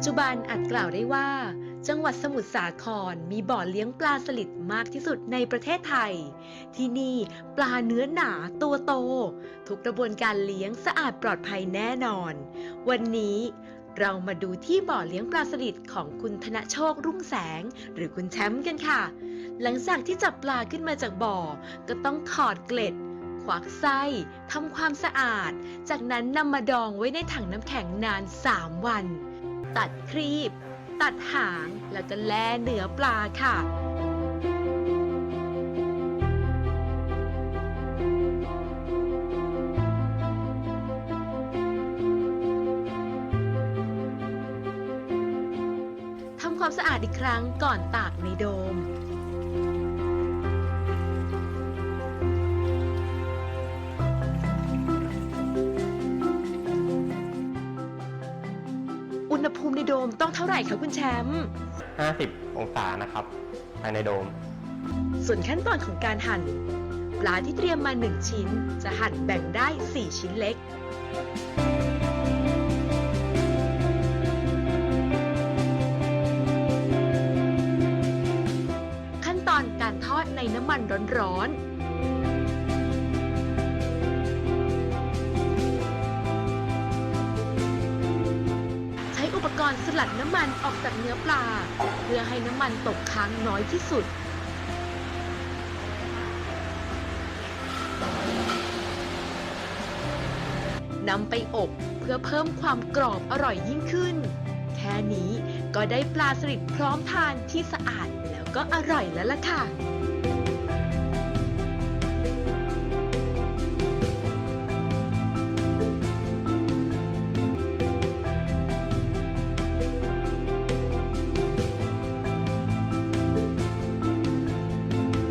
ปัจจุบันอาจกล่าวได้ว่า จังหวัดสมุทรสาครมีบ่อเลี้ยงปลาสลิดมากที่สุดในประเทศไทย ที่นี่ปลาเนื้อหนาตัวโต ทุกกระบวนการเลี้ยงสะอาดปลอดภัยแน่นอน วันนี้เรามาดูที่บ่อเลี้ยงปลาสลิดของคุณธนโชครุ่งแสง หรือคุณแชมป์กันค่ะ หลังจากที่จับปลาขึ้นมาจากบ่อ ก็ต้องถอดเกล็ดควักไส้ทำความสะอาด จากนั้นนำมาดองไว้ในถังน้ำแข็งนาน 3 วัน ตัดครีบ ตัดหาง แล้วก็แล่เนื้อปลาค่ะทำความสะอาดอีกครั้งก่อนตากในโดม อุณหภูมิในโดมต้องเท่าไหร่คะคุณแชมป์50 องศานะครับภายในโดม ส่วนขั้นตอนของการหั่น ปลาที่เตรียมมา 1 ชิ้น จะหั่นแบ่งได้ 4 ชิ้นเล็ก ขั้นตอนการทอดในน้ำมันร้อนๆ อุปกรณ์สลัดน้ำมันออกจากเนื้อปลา เพื่อให้น้ำมันตกค้างน้อยที่สุด นำไปอบเพื่อเพิ่มความกรอบอร่อยยิ่งขึ้น แค่นี้ก็ได้ปลาสลิดพร้อมทานที่สะอาดแล้วก็อร่อยแล้วล่ะค่ะ